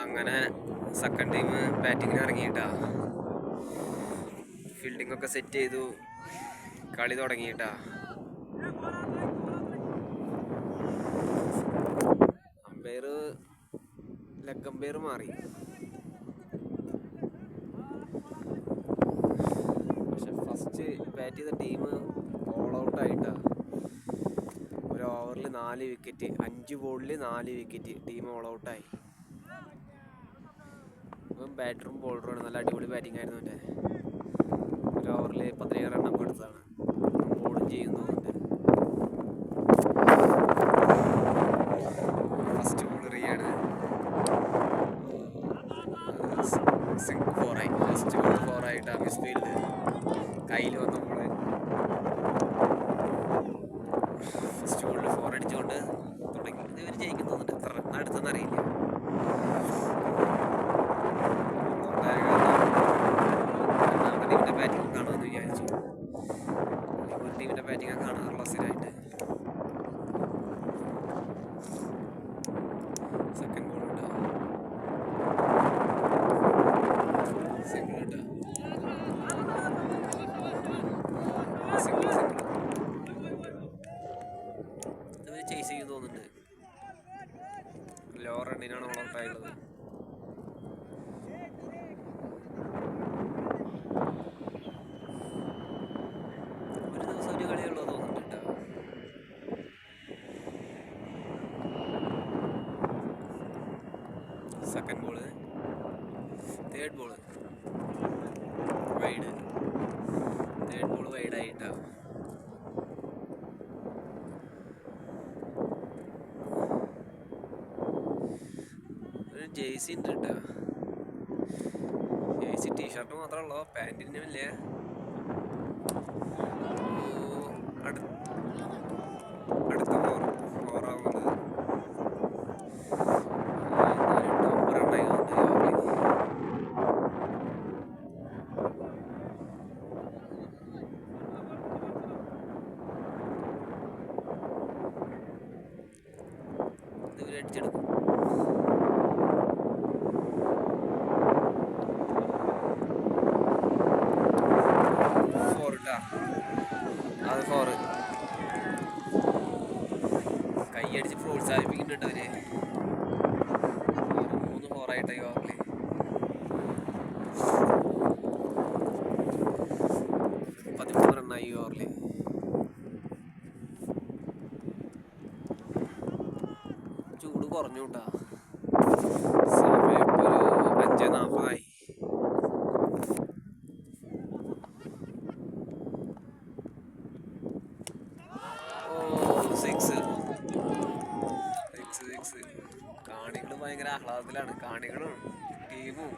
അങ്ങനെ second time ബാറ്റിങ്ങിന് ഇറങ്ങിയിട്ടാ. ഫീൽഡിംഗ് ഒക്കെ സെറ്റ് ചെയ്തു. കളി തുടങ്ങിയിട്ടാ. അമ്പയർ ലെഗ് അമ്പയർ മാറി. പക്ഷെ ഫസ്റ്റ് ബാറ്റ് ചെയ്ത ടീം ഓൾ ഔട്ട് ആയിട്ടാ. ഒരു ഓവറിൽ നാല് വിക്കറ്റ് അഞ്ച് ബോളിൽ നാല് വിക്കറ്റ് ടീം ഓൾ ഔട്ടായി ഇപ്പം ബാറ്ററും ബോളറുമാണ് നല്ല അടിപൊളി ബാറ്റിംഗ് ആയിരുന്നു എന്റെ ഒരു ഓവറിൽ പതിനേഴ് റണ്ണൊക്കെ എടുത്തതാണ്. ബോളും ചെയ്യുന്നു ഫസ്റ്റ് ബോൾ എറിയാണ് സിംഗ് ഫോറായി ഫസ്റ്റ് ബോൾ ഫോറായിട്ട് മിസ് ഫീൽഡ് കയ്യിൽ വന്ന ബോൾ ഫസ്റ്റ് ബോളിൽ ഫോർ അടിച്ചുകൊണ്ട് തുടങ്ങി ഇത് ഇവർ ജയിക്കും തോന്നുന്നുണ്ട് എത്ര റൺ അടുത്തെന്ന് അറിയില്ല ഉണ്ടായ കാരണം രണ്ടാമത്തെ ടീമിന്റെ ബാറ്റിംഗ് കാണുമെന്ന് വിചാരിച്ചു ഒരു ടീമിന്റെ ബാറ്റിംഗ് കാണാറുള്ള സ്ഥിരമായിട്ട് സെക്കൻഡ് ബോൾ ഇട്ടാ സിംഗിൾ ഇട്ടാ സിംഗിൾ സിംഗിൾ ഇവർ ചേസ് ചെയ്യും തോന്നുന്നുണ്ട് ലോ റണ്ണിനാണ് ഓൾ ഔട്ട് ആയുള്ളത് ഒരു ദിവസം ഒരു കളിയുള്ളൂ തോന്നുന്നുണ്ട് ട്ടോ. Second ball third ball wide third ball wide ആയിട്ടാ. ഒരു ജേഴ്സി ഉണ്ട് കേട്ടോ ജേഴ്സി ടീഷർട്ട് മാത്രമേ ഉള്ളൂ പാന്റിന്റെ ഇല്ല കൈയടിച്ച് പ്രോത്സാഹിപ്പിക്കുന്നുണ്ട് അവർ മൂന്ന് ഫോറായിട്ട് ഓവറിൽ പതിമൂന്ന് റണ്ണായി ഓവറിൽ ചൂട് കുറഞ്ഞു കേട്ടാ. സമയം ഇപ്പൊ ഒരു അഞ്ച് നാൽപ്പതായി. ഓ സിക്സ് സിക്സ് സിക്സ് കാണികൾ ഭയങ്കര ആഹ്ലാദത്തിലാണ്. കാണികളും ടീമും.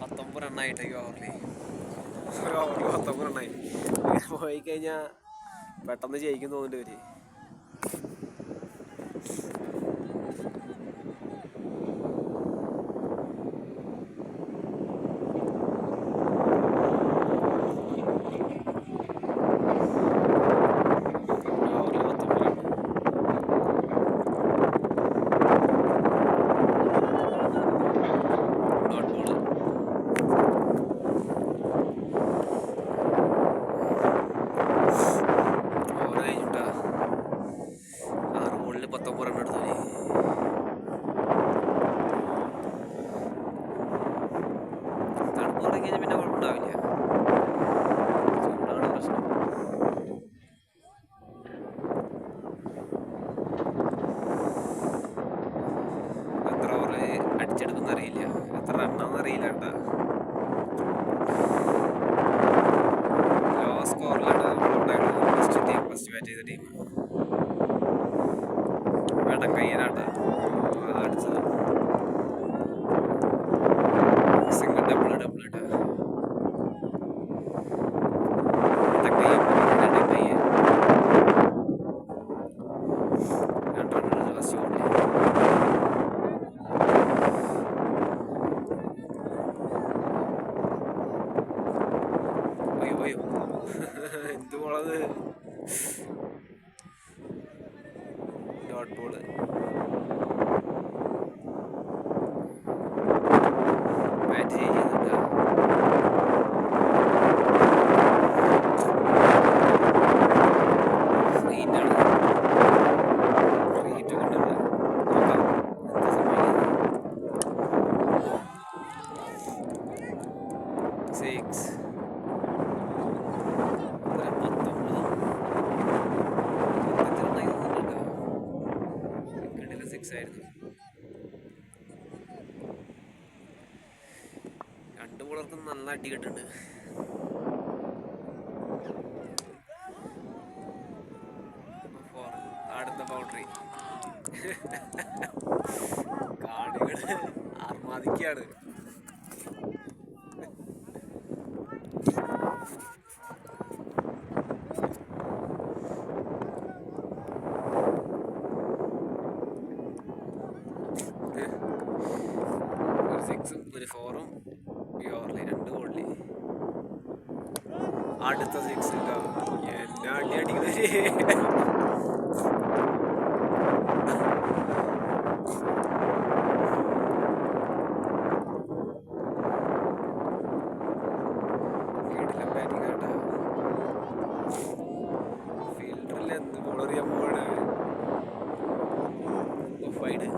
പത്തൊമ്പത് റണ്ണായിട്ട് ഓവറിൽ ഓവറിൽ പത്തൊമ്പത് ഇങ്ങനെ പോയി കഴിഞ്ഞാൽ പെട്ടെന്ന് ജയിക്കും തോന്നുന്നുണ്ട് ഇവർ ഓവറിൽ പത്തൊമ്പത് റണ്ണ് ഡോട്ട് ബോൾ ഓവർ കഴിഞ്ഞിട്ടാ ആറ് ബോളിൽ പത്തൊമ്പത് റൺ എടുത്തു തണുപ്പ് തുടങ്ങി കഴിഞ്ഞാൽ പിന്നെ കുഴപ്പമുണ്ടാവില്ല ചൂടാണ് പ്രശ്നം എത്ര ഓവർ അടിച്ചെടുക്കുന്ന അറിയില്ല എത്ര റണ്ണാന്ന് അറിയില്ല കേട്ടാ ലോ സ്കോറിലാണ് ഫസ്റ്റ് ടീം ഫസ്റ്റ് ബാറ്റ് ചെയ്ത ടീം വേട്ടം കയ്യനാട്ടാ അടിച്ചത് ഡോട്ട് ബോൾ மாட்டிக்கிட்டுன்னு. അടുത്ത സിക്സ് എന്നാ അടി അടിക്കുന്നത് വീട്ടിലെ ബാറ്റിംഗ് കേട്ടാ ഫീൽഡറിൽ എന്ത് ബോൾ എറിയാൻ പോവാണ് ഓഫായിട്ട്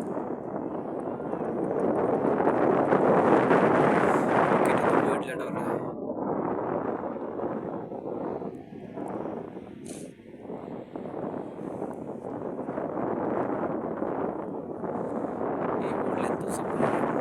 വിക്കറ്റൊന്നും പോയിട്ടില്ല കേട്ടോ അവരുടെ ഈ ബോളിൽ എന്തോ സംഭവം ഡോട്ട്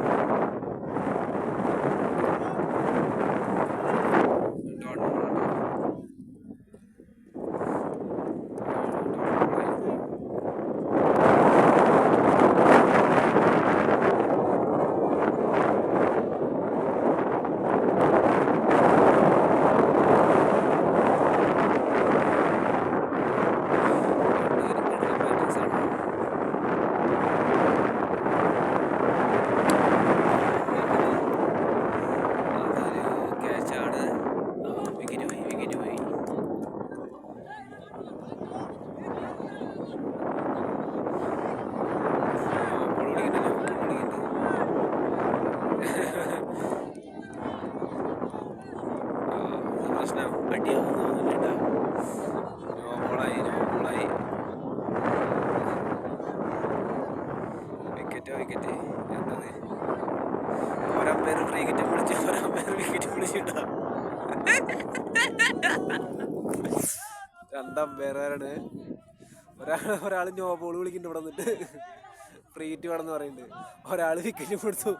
ബോൾ ക്യാച്ചാണ് വിക്കറ്റ് പോയി വിക്കറ്റ് പോയി ബോൾ പിടിക്കണ്ടല്ലോ ബോൾ പിടിക്കണ്ട പ്രശ്നം അടിയാവും തോന്നുന്നില്ല ഒരാൾ ഒരാൾ നോ ബോൾ വിളിക്കുന്നുണ്ട് ഇവിടെ നിന്നിട്ട് ഫ്രീ വേണമെന്ന് പറയുന്നുണ്ട്. ഒരാൾ വിക്കറ്റ് കൊടുത്തു.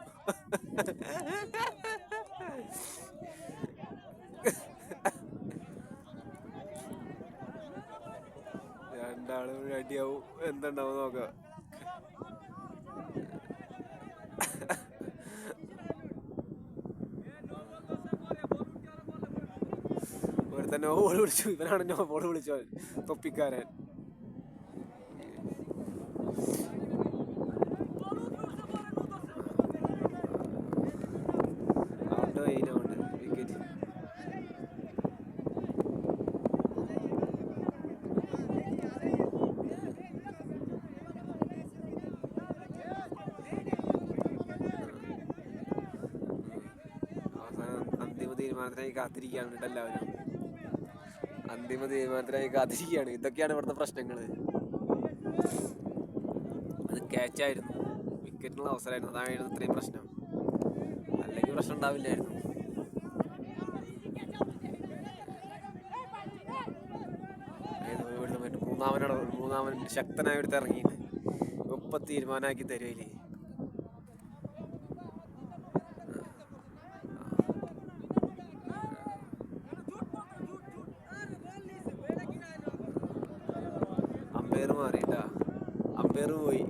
അടിയാവും എന്തുണ്ടാവും നോക്കാം. ഒരുത്തൻ നോ ബോൾ വിളിച്ചു. ഇവനാണ് നോ ബോൾ വിളിച്ചു തൊപ്പിക്കാരൻ ഔട്ട് കഴിഞ്ഞ ഔട്ട് വിക്കറ്റ് അവസാനം അന്തിമ തീരുമാനത്തിനായി കാത്തിരിക്കുകയാണ് എല്ലാവരും. അന്തിമ തീരുമാനത്തിനായി കാത്തിരിക്കുകയാണ്. ഇതൊക്കെയാണ് ഇവിടുത്തെ പ്രശ്നങ്ങൾ അത് ക്യാച്ചായിരുന്നു വിക്കറ്റിനുള്ള അവസരമായിരുന്നു. അതായിരുന്നു ഇത്രയും പ്രശ്നം. അല്ലെങ്കിൽ പ്രശ്നം ഉണ്ടാവില്ലായിരുന്നു. മൂന്നാമനോട് മൂന്നാമൻ ശക്തനായി എടുത്ത് ഇറങ്ങിയിട്ട് ഇപ്പൊ തീരുമാനമാക്കി തരുമല്ലേ അമ്പയർ മാറിയിട്ട അമ്പയർ പോയി.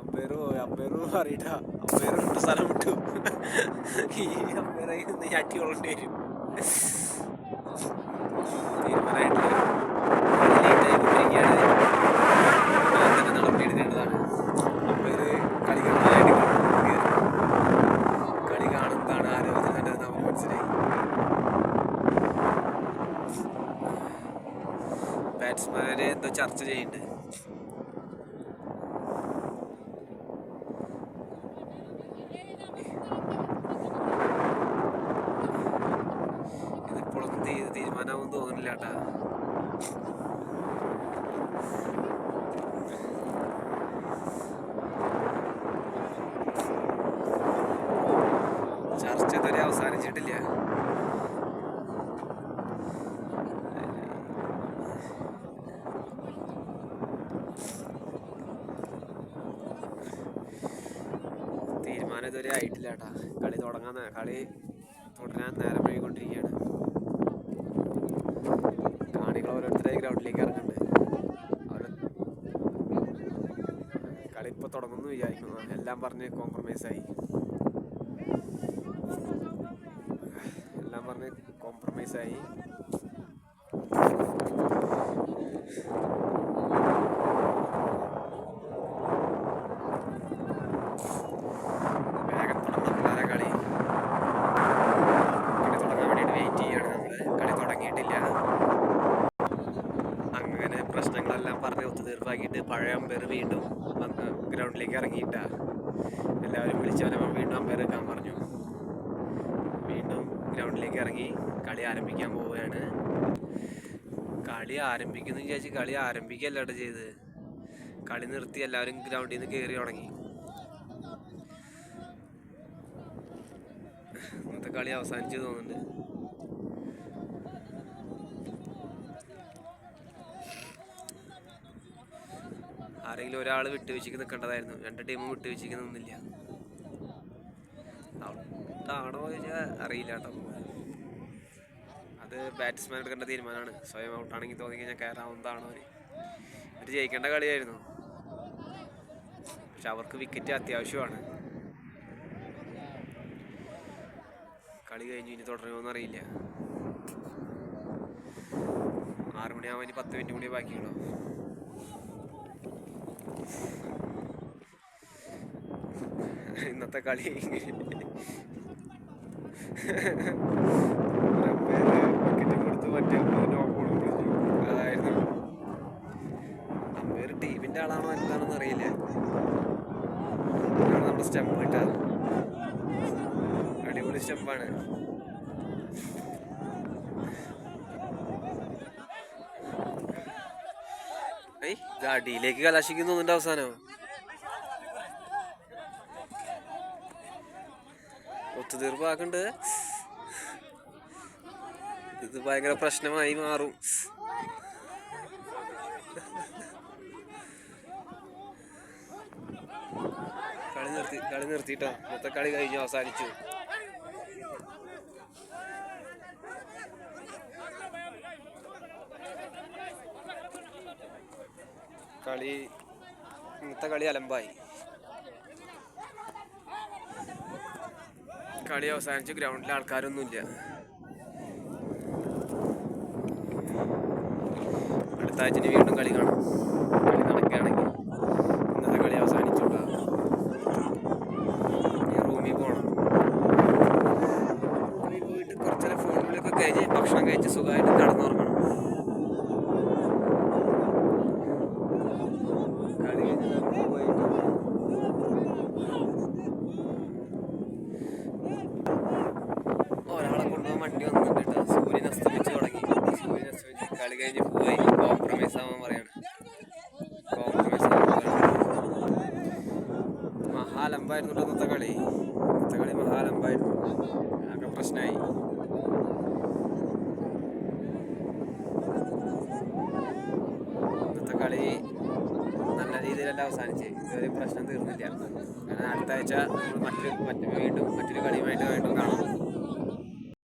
അമ്പയർ പോയി. അമ്പയർ മാറിയിട്ട അമ്പയർ വിട്ടു സ്ഥലം വിട്ടു. ഈ അമ്പയറായി നിന്ന് ഞാറ്റി കൊള്ളേണ്ടി വരും. തീരുമാനമായിട്ടില്ല ബാറ്റ്സ്മാരെ എന്തോ ചർച്ച ചെയ്യുന്നുണ്ട്. ചർച്ച ഇതുവരെ അവസാനിച്ചിട്ടില്ല തീരുമാനം ഇതുവരെ ആയിട്ടില്ല കേട്ടാ കളി തുടങ്ങാൻ കളി തുടരാൻ നേരം വൈകിക്കൊണ്ടിരിക്കുകയാണ്. കാണികൾ ഓരോരുത്തരായി ഗ്രൗണ്ടിലേക്ക് ഇറങ്ങുന്നുണ്ട്. കളി ഇപ്പോൾ തുടങ്ങുന്നു വിചാരിക്കുന്നു. എല്ലാം പറഞ്ഞ് കോംപ്രമൈസായി എല്ലാം പറഞ്ഞ് കോംപ്രമൈസ് ആയി വേഗം തുടങ്ങണം പിള്ളേരെ കളി കളി തുടങ്ങാൻ വേണ്ടിയിട്ട് വെയിറ്റ് ചെയ്യാണ് നമ്മൾ കളി തുടങ്ങിയിട്ടില്ല അങ്ങനെ ഒത്തുതീർപ്പാക്കിയിട്ട് പഴയ അമ്പയർ വീണ്ടും വന്ന് ഗ്രൗണ്ടിലേക്ക് ഇറങ്ങിയിട്ടാ എല്ലാവരും വിളിച്ചവനവൻ വീണ്ടും അമ്പയർ വെക്കാൻ പറഞ്ഞു. വീണ്ടും ഗ്രൗണ്ടിലേക്ക് ഇറങ്ങി കളി ആരംഭിക്കാൻ പോവുകയാണ്. കളി ആരംഭിക്കുന്നു വിചാരിച്ച് കളി ആരംഭിക്കല്ല കേട്ടോ ചെയ്ത്. കളി നിർത്തി എല്ലാവരും ഗ്രൗണ്ടിൽ നിന്ന് കയറി തുടങ്ങി ഇന്നത്തെ കളി അവസാനിച്ചു തോന്നുന്നുണ്ട്. ആരെങ്കിലും ഒരാൾ വിട്ടുവീഴ്ചയ്ക്ക് നിൽക്കേണ്ടതായിരുന്നു. രണ്ട് ടീമും വിട്ടുവീഴ്ചയ്ക്ക് നിന്നില്ല. ഔട്ടാണോ ചോദിച്ചാൽ അറിയില്ല കേട്ടോ. അത് ബാറ്റ്സ്മാൻ എടുക്കേണ്ട തീരുമാനമാണ്. സ്വയം ഔട്ടാണെങ്കിൽ തോന്നി കഴിഞ്ഞാൽ കയറാവുന്നതാണോ അവർ അവർ ജയിക്കേണ്ട കളിയായിരുന്നു. പക്ഷെ അവർക്ക് വിക്കറ്റ് അത്യാവശ്യമാണ്. കളി കഴിഞ്ഞു ഇനി തുടരുമോന്ന് അറിയില്ല. ആറ് മണിയാവാൻ ഇനി പത്ത് മിനിറ്റ് കൂടി ബാക്കിയുള്ളൂ. ഇന്നത്തെ കളി വിക്കറ്റ് മറ്റേ ആളാണോ എന്താണെന്ന് അറിയില്ല. നമ്മുടെ സ്റ്റെപ്പ് കിട്ടാറ് അടിപൊളി സ്റ്റെമ്പാണ് ഏയ് ഇത് അടിയിലേക്ക് കലാശിക്കുന്നു നിന്റെ അവസാനം. ഒത്തുതീർപ്പാക്കണ്ട് ഇത് ഭയങ്കര പ്രശ്നമായി മാറും. കളി നിർത്തി കളി നിർത്തിട്ടോ. മൊത്തം കളി കഴിഞ്ഞു അവസാനിച്ചു. കളി ഇന്നത്തെ കളി അലമ്പായി. കളി അവസാനിച്ചു ഗ്രൗണ്ടിൽ ആൾക്കാരൊന്നുമില്ല. അടുത്ത ആഴ്ച വീണ്ടും കളി കാണാം. കളി കഴിഞ്ഞ് പോയി. കോംപ്രമൈസ് ആവാൻ പറയാണ്. മഹാലമ്പായിരുന്നു ഇന്നത്തെ കളി ഇന്നത്തെ കളി മഹാലമ്പായിരുന്നു ആകെ പ്രശ്നമായി ഇന്നത്തെ കളി നല്ല രീതിയിലല്ല അവസാനിച്ച് ഇതൊരു പ്രശ്നം തീർന്നില്ല. കാരണം അടുത്ത ആഴ്ച നമ്മൾ മറ്റൊരു മറ്റു വീണ്ടും മറ്റൊരു കളിയുമായിട്ട്